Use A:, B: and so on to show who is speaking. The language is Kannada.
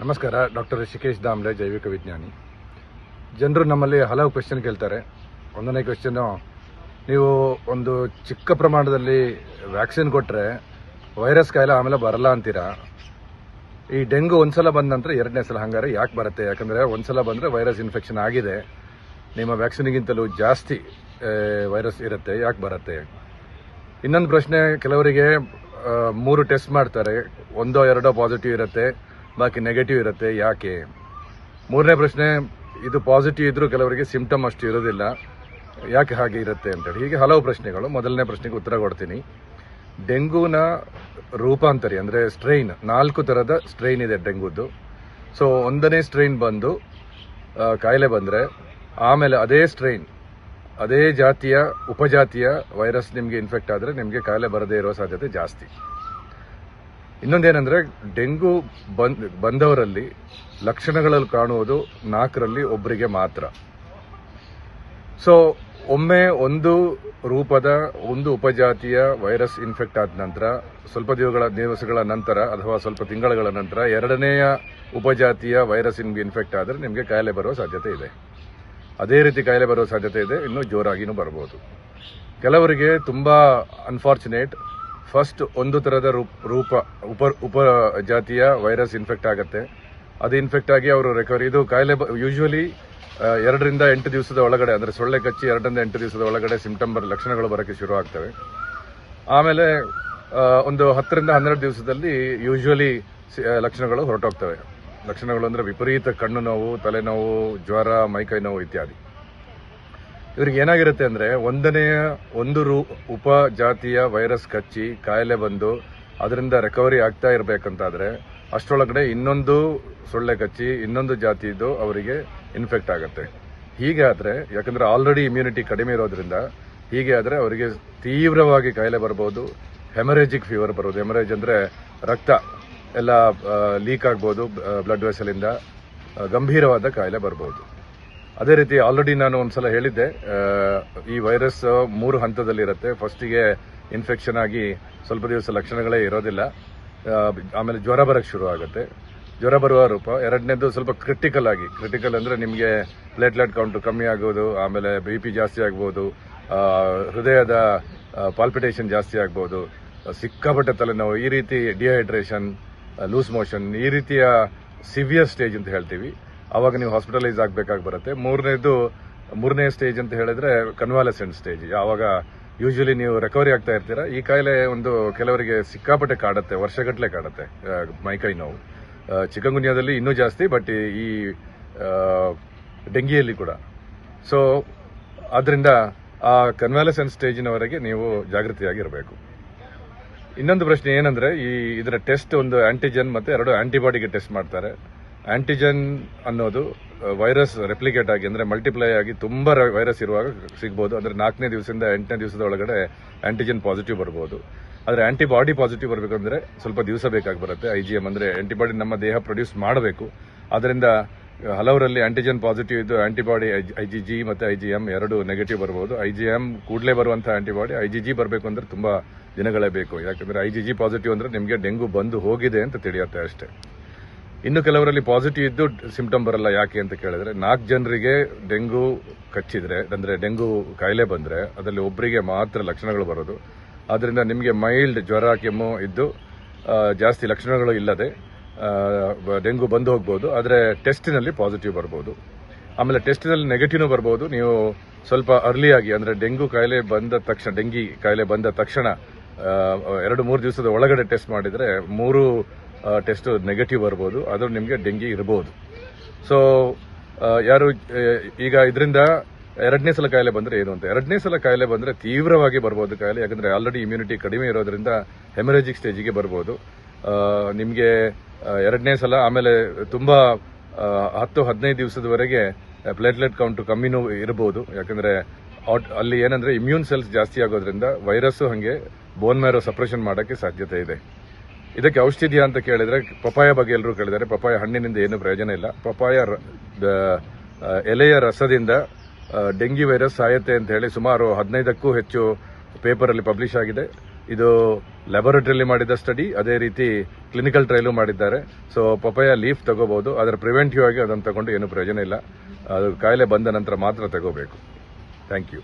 A: ನಮಸ್ಕಾರ, ಡಾಕ್ಟರ್ ಋಷಿಕೇಶ್ ದಾಮ್ಲೆ, ಜೈವಿಕ ವಿಜ್ಞಾನಿ. ಜನರು ನಮ್ಮಲ್ಲಿ ಹಲವು ಕ್ವೆಶನ್ ಕೇಳ್ತಾರೆ. ಒಂದನೇ ಕ್ವೆಶನು ನೀವು ಒಂದು ಚಿಕ್ಕ ಪ್ರಮಾಣದಲ್ಲಿ ವ್ಯಾಕ್ಸಿನ್ ಕೊಟ್ಟರೆ ವೈರಸ್ ಕಾಯಿಲೆ ಆಮೇಲೆ ಬರಲ್ಲ ಅಂತೀರಾ? ಈ ಡೆಂಗು ಒಂದ್ಸಲ ಬಂದ ನಂತರ ಎರಡನೇ ಸಲ ಹಂಗಾರೆ ಯಾಕೆ ಬರುತ್ತೆ? ಯಾಕಂದರೆ ಒಂದ್ಸಲ ಬಂದರೆ ವೈರಸ್ ಇನ್ಫೆಕ್ಷನ್ ಆಗಿದೆ. ನಿಮ್ಮ ವ್ಯಾಕ್ಸಿನ್ಗಿಂತಲೂ ಜಾಸ್ತಿ ವೈರಸ್ ಇರುತ್ತೆ. ಯಾಕೆ ಬರುತ್ತೆ? ಇನ್ನೊಂದು ಪ್ರಶ್ನೆ, ಕೆಲವರಿಗೆ ಮೂರು ಟೆಸ್ಟ್ ಮಾಡ್ತಾರೆ. ಒಂದೋ ಎರಡೋ ಪಾಸಿಟಿವ್ ಇರುತ್ತೆ. ಬಾಕಿ ನೆಗೆಟಿವ್ ಇರುತ್ತೆ, ಯಾಕೆ? ಮೂರನೇ ಪ್ರಶ್ನೆ, ಇದು ಪಾಸಿಟಿವ್ ಇದ್ದರೂ ಕೆಲವರಿಗೆ ಸಿಂಪ್ಟಮ್ ಅಷ್ಟು ಇರೋದಿಲ್ಲ. ಯಾಕೆ ಹಾಗೆ ಇರುತ್ತೆ ಅಂತೇಳಿ. ಹೀಗೆ ಹಲವು ಪ್ರಶ್ನೆಗಳು. ಮೊದಲನೇ ಪ್ರಶ್ನೆಗೆ ಉತ್ತರ ಕೊಡ್ತೀನಿ. ಡೆಂಗೂನ ರೂಪಾಂತರಿ, ಅಂದರೆ ಸ್ಟ್ರೈನ್ ನಾಲ್ಕು ಥರದ ಸ್ಟ್ರೈನ್ ಇದೆ ಡೆಂಗೂದು ಸೊ ಒಂದನೇ ಸ್ಟ್ರೈನ್ ಬಂದು ಕಾಯಿಲೆ ಬಂದರೆ, ಆಮೇಲೆ ಅದೇ ಸ್ಟ್ರೈನ್ ಅದೇ ಜಾತಿಯ, ಉಪಜಾತಿಯ ವೈರಸ್ ನಿಮಗೆ ಇನ್ಫೆಕ್ಟ್ ಆದರೆ ನಿಮಗೆ ಕಾಯಿಲೆ ಬರದೇ ಇರೋ ಸಾಧ್ಯತೆ ಜಾಸ್ತಿ. ಇನ್ನೊಂದೇನೆಂದ್ರೆ, ಡೆಂಗು ಬಂದ್, ಬಂದವರಲ್ಲಿ ಲಕ್ಷಣಗಳಲ್ಲಿ ಕಾಣುವುದು ನಾಲ್ಕರಲ್ಲಿ ಒಬ್ಬರಿಗೆ ಮಾತ್ರ. ಸೊ ಒಮ್ಮೆ ಒಂದು ರೂಪದ, ಒಂದು ಉಪಜಾತಿಯ ವೈರಸ್ ಇನ್ಫೆಕ್ಟ್ ಆದ ನಂತರ, ಸ್ವಲ್ಪ ದಿವಸಗಳ ದಿವಸಗಳ ನಂತರ ಅಥವಾ ಸ್ವಲ್ಪ ತಿಂಗಳುಗಳ ನಂತರ ಎರಡನೆಯ ಉಪಜಾತಿಯ ವೈರಸ್ ನಿಮಗೆ ಇನ್ಫೆಕ್ಟ್ ಆದರೆ ನಿಮಗೆ ಕಾಯಿಲೆ ಬರುವ ಸಾಧ್ಯತೆ ಇದೆ. ಅದೇ ರೀತಿ ಕಾಯಿಲೆ ಬರುವ ಸಾಧ್ಯತೆ ಇದೆ, ಇನ್ನೂ ಜೋರಾಗಿನೂ ಬರ್ಬೋದು. ಕೆಲವರಿಗೆ ತುಂಬಾ ಅನ್ಫಾರ್ಚುನೇಟ್ ಫಸ್ಟ್ ಒಂದು ಥರದ ರೂಪ ರೂಪ, ಉಪ ಉಪ ಜಾತಿಯ ವೈರಸ್ ಇನ್ಫೆಕ್ಟ್ ಆಗುತ್ತೆ. ಅದು ಇನ್ಫೆಕ್ಟ್ ಆಗಿ ಅವರು ರಿಕವರಿ ಇದು ಕಾಯಿಲೆ ಯೂಶ್ವಲಿ ಎರಡರಿಂದ ಎಂಟು ದಿವಸದ ಒಳಗಡೆ, ಅಂದರೆ ಸೊಳ್ಳೆ ಕಚ್ಚಿ ಎರಡರಿಂದ ಎಂಟು ದಿವಸದ ಒಳಗಡೆ ಸಿಂಪ್ಟಮ್ ಬರ, ಲಕ್ಷಣಗಳು ಬರೋಕ್ಕೆ ಶುರು ಆಗ್ತವೆ. ಆಮೇಲೆ ಒಂದು ಹತ್ತರಿಂದ ಹನ್ನೆರಡು ದಿವಸದಲ್ಲಿ ಯೂಶುವಲಿ ಲಕ್ಷಣಗಳು ಹೊರಟೋಗ್ತವೆ. ಲಕ್ಷಣಗಳು ಅಂದರೆ ವಿಪರೀತ ಕಣ್ಣು ನೋವು, ತಲೆನೋವು, ಜ್ವರ, ಮೈಕೈ ನೋವು ಇತ್ಯಾದಿ. ಇವ್ರಿಗೆ ಏನಾಗಿರುತ್ತೆ ಅಂದರೆ ಒಂದನೆಯ ಒಂದು ರೂ ಉಪ ಜಾತಿಯ ವೈರಸ್ ಕಚ್ಚಿ ಕಾಯಿಲೆ ಬಂದು ಅದರಿಂದ ರಿಕವರಿ ಆಗ್ತಾ ಇರಬೇಕಂತಾದರೆ ಅಷ್ಟರೊಳಗಡೆ ಇನ್ನೊಂದು ಸೊಳ್ಳೆ ಕಚ್ಚಿ ಇನ್ನೊಂದು ಜಾತಿದು ಅವರಿಗೆ ಇನ್ಫೆಕ್ಟ್ ಆಗುತ್ತೆ. ಹೀಗೆ ಆದರೆ, ಯಾಕಂದರೆ ಆಲ್ರೆಡಿ ಇಮ್ಯುನಿಟಿ ಕಡಿಮೆ ಇರೋದ್ರಿಂದ ಹೀಗೆ ಆದರೆ ಅವರಿಗೆ ತೀವ್ರವಾಗಿ ಕಾಯಿಲೆ ಬರ್ಬೋದು ಹೆಮರೇಜಿಕ್ ಫೀವರ್ ಬರೋದು. ಹೆಮರೇಜ್ ಅಂದರೆ ರಕ್ತ ಎಲ್ಲ ಲೀಕ್ ಆಗ್ಬೋದು ಬ್ಲಡ್ ವೆಸಲಿಂದ ಗಂಭೀರವಾದ ಕಾಯಿಲೆ ಬರ್ಬೋದು. ಅದೇ ರೀತಿ ಆಲ್ರೆಡಿ ನಾನು ಒಂದ್ಸಲ ಹೇಳಿದ್ದೆ ಈ ವೈರಸ್ ಮೂರು ಹಂತದಲ್ಲಿರುತ್ತೆ ಫಸ್ಟಿಗೆ ಇನ್ಫೆಕ್ಷನ್ ಆಗಿ ಸ್ವಲ್ಪ ದಿವಸ ಲಕ್ಷಣಗಳೇ ಇರೋದಿಲ್ಲ. ಆಮೇಲೆ ಜ್ವರ ಬರಕ್ಕೆ ಶುರು ಆಗುತ್ತೆ. ಜ್ವರ ಬರುವ ರೂಪ. ಎರಡನೇದು ಸ್ವಲ್ಪ ಕ್ರಿಟಿಕಲ್ ಆಗಿ. ಕ್ರಿಟಿಕಲ್ ಅಂದರೆ ನಿಮಗೆ ಪ್ಲೇಟ್ಲೆಟ್ ಕೌಂಟ್ ಕಮ್ಮಿ ಆಗೋದು, ಆಮೇಲೆ ಬಿ ಪಿ ಜಾಸ್ತಿ ಆಗ್ಬೋದು ಹೃದಯದ ಪಾಲ್ಪಿಟೇಷನ್ ಜಾಸ್ತಿ ಆಗ್ಬೋದು, ಸಿಕ್ಕಾಪಟ್ಟೆ ತಲೆನೋವು, ಈ ರೀತಿ ಡಿಹೈಡ್ರೇಷನ್ ಲೂಸ್ ಮೋಷನ್ ಈ ರೀತಿಯ ಸಿವಿಯರ್ ಸ್ಟೇಜ್ ಅಂತ ಹೇಳ್ತೀವಿ. ಅವಾಗ ನೀವು ಹಾಸ್ಪಿಟಲೈಸ್ ಆಗಬೇಕಾಗಿ ಬರುತ್ತೆ. ಮೂರನೇದು, ಮೂರನೇ ಸ್ಟೇಜ್ ಅಂತ ಹೇಳಿದ್ರೆ ಕನ್ವಾಲೆಸೆಂಟ್ ಸ್ಟೇಜ್ ಯಾವಾಗ ಯೂಶಲಿ ನೀವು ರಿಕವರಿ ಆಗ್ತಾ ಇರ್ತೀರಾ. ಈ ಕಾಯಿಲೆ ಒಂದು ಕೆಲವರಿಗೆ ಸಿಕ್ಕಾಪಟ್ಟೆ ಕಾಡುತ್ತೆ, ವರ್ಷಗಟ್ಟಲೆ ಕಾಡುತ್ತೆ ಮೈಕೈ ನೋವು. ಚಿಕಂಗುನ್ಯಾದಲ್ಲಿ ಇನ್ನೂ ಜಾಸ್ತಿ ಬಟ್ ಈ ಡೆಂಗಿಯಲ್ಲಿ ಕೂಡ. ಸೊ ಆದ್ರಿಂದ ಆ ಕನ್ವಾಲೆಸೆಂಟ್ ಸ್ಟೇಜಿನವರೆಗೆ ನೀವು ಜಾಗೃತಿಯಾಗಿರಬೇಕು. ಇನ್ನೊಂದು ಪ್ರಶ್ನೆ ಏನಂದ್ರೆ, ಈ, ಇದರ ಟೆಸ್ಟ್ ಒಂದು ಆಂಟಿಜೆನ್ ಮತ್ತೆ ಎರಡು ಆಂಟಿಬಾಡಿಗೆ ಟೆಸ್ಟ್ ಮಾಡ್ತಾರೆ. ಆಂಟಿಜನ್ ಅನ್ನೋದು ವೈರಸ್ ರೆಪ್ಲಿಕೇಟ್ ಆಗಿ, ಅಂದರೆ ಮಲ್ಟಿಪ್ಲೈ ಆಗಿ ತುಂಬ ವೈರಸ್ ಇರುವಾಗ ಸಿಗ್ಬೋದು. ಅಂದರೆ ನಾಲ್ಕನೇ ದಿವಸದಿಂದ ಎಂಟನೇ ದಿವಸದ ಒಳಗಡೆ ಆಂಟಿಜೆನ್ ಪಾಸಿಟಿವ್ ಬರ್ಬೋದು. ಆದರೆ ಆಂಟಿಬಾಡಿ ಪಾಸಿಟಿವ್ ಬರಬೇಕಂದ್ರೆ ಸ್ವಲ್ಪ ದಿವಸ ಬೇಕಾಗಿ ಬರುತ್ತೆ. ಐ ಜಿ ಎಂ ಅಂದರೆ ಆಂಟಿಬಾಡಿ ನಮ್ಮ ದೇಹ ಪ್ರೊಡ್ಯೂಸ್ ಮಾಡಬೇಕು. ಅದರಿಂದ ಹಲವರಲ್ಲಿ ಆಂಟಿಜೆನ್ ಪಾಸಿಟಿವ್ ಇದ್ದು ಆಂಟಿಬಾಡಿ ಐ ಜಿ ಜಿ ಮತ್ತು ಐ ಜಿ ಎಂ ಎರಡು ನೆಗೆಟಿವ್ ಬರ್ಬೋದು. ಐ ಜಿ ಎಂ ಕೂಡಲೇ ಬರುವಂಥ ಆಂಟಿಬಾಡಿ ಐ ಜಿ ಜಿ ಬರಬೇಕು ಅಂದರೆ ತುಂಬ ದಿನಗಳೇ ಬೇಕು. ಯಾಕಂದರೆ ಐ ಜಿ ಜಿ ಪಾಸಿಟಿವ್ ಅಂದರೆ ನಿಮಗೆ ಡೆಂಗು ಬಂದು ಹೋಗಿದೆ ಅಂತ ತಿಳಿಯುತ್ತೆ ಅಷ್ಟೇ. ಇನ್ನು ಕೆಲವರಲ್ಲಿ ಪಾಸಿಟಿವ್ ಇದ್ದು ಸಿಂಪ್ಟಮ್ ಬರಲ್ಲ ಯಾಕೆ ಅಂತ ಕೇಳಿದ್ರೆ, ನಾಲ್ಕು ಜನರಿಗೆ ಡೆಂಗು ಕಚ್ಚಿದ್ರೆ, ಅಂದ್ರೆ ಡೆಂಗು ಕಾಯಿಲೆ ಬಂದ್ರೆ, ಅದರಲ್ಲಿ ಒಬ್ಬರಿಗೆ ಮಾತ್ರ ಲಕ್ಷಣಗಳು ಬರೋದು. ಆದ್ದರಿಂದ ನಿಮಗೆ ಮೈಲ್ಡ್ ಜ್ವರ, ಕೆಮ್ಮು ಇದ್ದು ಜಾಸ್ತಿ ಲಕ್ಷಣಗಳು ಇಲ್ಲದೆ ಡೆಂಗು ಬಂದು ಹೋಗ್ಬೋದು. ಆದರೆ ಟೆಸ್ಟಿನಲ್ಲಿ ಪಾಸಿಟಿವ್ ಬರ್ಬೋದು. ಆಮೇಲೆ ಟೆಸ್ಟಿನಲ್ಲಿ ನೆಗೆಟಿವ್ನು ಬರ್ಬೋದು. ನೀವು ಸ್ವಲ್ಪ ಅರ್ಲಿಯಾಗಿ ಅಂದರೆ ಡೆಂಗು ಕಾಯಿಲೆ ಬಂದ ತಕ್ಷಣ, ಡೆಂಗಿ ಕಾಯಿಲೆ ಬಂದ ತಕ್ಷಣ ಎರಡು ಮೂರು ದಿವಸದ ಒಳಗಡೆ ಟೆಸ್ಟ್ ಮಾಡಿದರೆ ಮೂರು ಟೆಸ್ಟ್ ನೆಗೆಟಿವ್ ಬರ್ಬೋದು, ಆದರೂ ನಿಮಗೆ ಡೆಂಗಿ ಇರಬಹುದು ಸೊ ಯಾರು ಈಗ ಇದರಿಂದ ಎರಡನೇ ಸಲ ಕಾಯಿಲೆ ಬಂದರೆ ಏನು ಅಂತ. ಎರಡನೇ ಸಲ ಕಾಯಿಲೆ ಬಂದರೆ ತೀವ್ರವಾಗಿ ಬರ್ಬೋದು ಕಾಯಿಲೆ, ಯಾಕಂದರೆ ಆಲ್ರೆಡಿ ಇಮ್ಯುನಿಟಿ ಕಡಿಮೆ ಇರೋದ್ರಿಂದ ಹೆಮರೇಜಿಕ್ ಸ್ಟೇಜಿಗೆ ಬರ್ಬೋದು. ನಿಮಗೆ ಎರಡನೇ ಸಲ ಆಮೇಲೆ ತುಂಬ ಹತ್ತು, ಹದಿನೈದು ದಿವಸದವರೆಗೆ ಪ್ಲೇಟ್ಲೆಟ್ ಕೌಂಟು ಕಮ್ಮಿನೂ ಇರಬಹುದು ಯಾಕಂದರೆ ಅಲ್ಲಿ ಏನಂದರೆ ಇಮ್ಯೂನ್ ಸೆಲ್ಸ್ ಜಾಸ್ತಿ ಆಗೋದ್ರಿಂದ ವೈರಸ್ಸು ಹಾಗೆ ಬೋನ್ ಮ್ಯಾರೋ ಸಪ್ರೇಷನ್ ಮಾಡಕ್ಕೆ ಸಾಧ್ಯತೆ ಇದೆ. ಇದಕ್ಕೆ ಔಷಧಿಯ ಅಂತ ಕೇಳಿದ್ರೆ ಪಪಾಯ ಬಗ್ಗೆ ಎಲ್ಲರೂ ಕೇಳಿದ್ದಾರೆ. ಪಪಾಯ ಹಣ್ಣಿನಿಂದ ಏನು ಪ್ರಯೋಜನ ಇಲ್ಲ. ಪಪಾಯ ಎಲೆಯ ರಸದಿಂದ ಡೆಂಗಿ ವೈರಸ್ ಸಾಯತ್ತೆ ಅಂತ ಹೇಳಿ ಸುಮಾರು ಹದಿನೈದಕ್ಕೂ ಹೆಚ್ಚು ಪೇಪರಲ್ಲಿ ಪಬ್ಲಿಷ್ ಆಗಿದೆ. ಇದು ಲ್ಯಾಬೊರೇಟರಿಯಲ್ಲಿ ಮಾಡಿದ ಸ್ಟಡಿ, ಅದೇ ರೀತಿ ಕ್ಲಿನಿಕಲ್ ಟ್ರಯಲು ಮಾಡಿದ್ದಾರೆ. ಸೊ ಪಪಾಯ ಲೀಫ್ ತಗೋಬಹುದು ಅದರ ಪ್ರಿವೆಂಟಿವ್ ಆಗಿ ಅದನ್ನು ತಗೊಂಡು ಏನು ಪ್ರಯೋಜನ ಇಲ್ಲ. ಅದು ಕಾಯಿಲೆ ಬಂದ ನಂತರ ಮಾತ್ರ ತಗೋಬೇಕು. Thank you.